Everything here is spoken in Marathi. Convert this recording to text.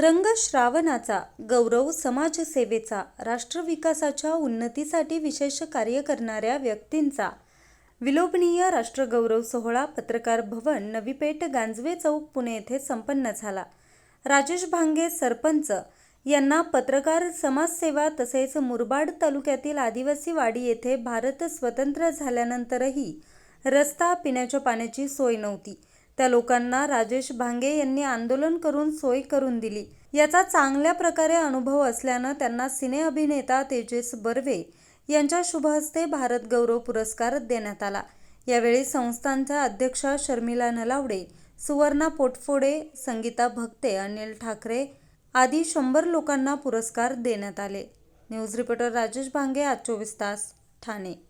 रंगश्रावणाचा गौरव समाजसेवेचा राष्ट्रविकासाच्या उन्नतीसाठी विशेष कार्य करणाऱ्या व्यक्तींचा. विलोभनीय राष्ट्रगौरव सोहळा पत्रकार भवन नवीपेठ गांजवे चौक पुणे येथे संपन्न झाला. राजेश भांगे सरपंच यांना पत्रकार समाजसेवा तसेच मुरबाड तालुक्यातील आदिवासी वाडी येथे भारत स्वतंत्र झाल्यानंतरही रस्ता पिण्याच्या पाण्याची सोय नव्हती. त्या लोकांना राजेश भांगे यांनी आंदोलन करून सोय करून दिली. याचा चांगल्या प्रकारे अनुभव असल्यानं त्यांना सिने अभिनेता तेजस बर्वे यांच्या शुभहस्ते भारत गौरव पुरस्कार देण्यात आला. यावेळी संस्थांच्या अध्यक्षा शर्मिला नलावडे सुवर्णा पोटफोडे संगीता भक्ते अनिल ठाकरे आदी शंभर लोकांना पुरस्कार देण्यात आले. न्यूज रिपोर्टर राजेश भांगे आज चोवीस तास ठाणे.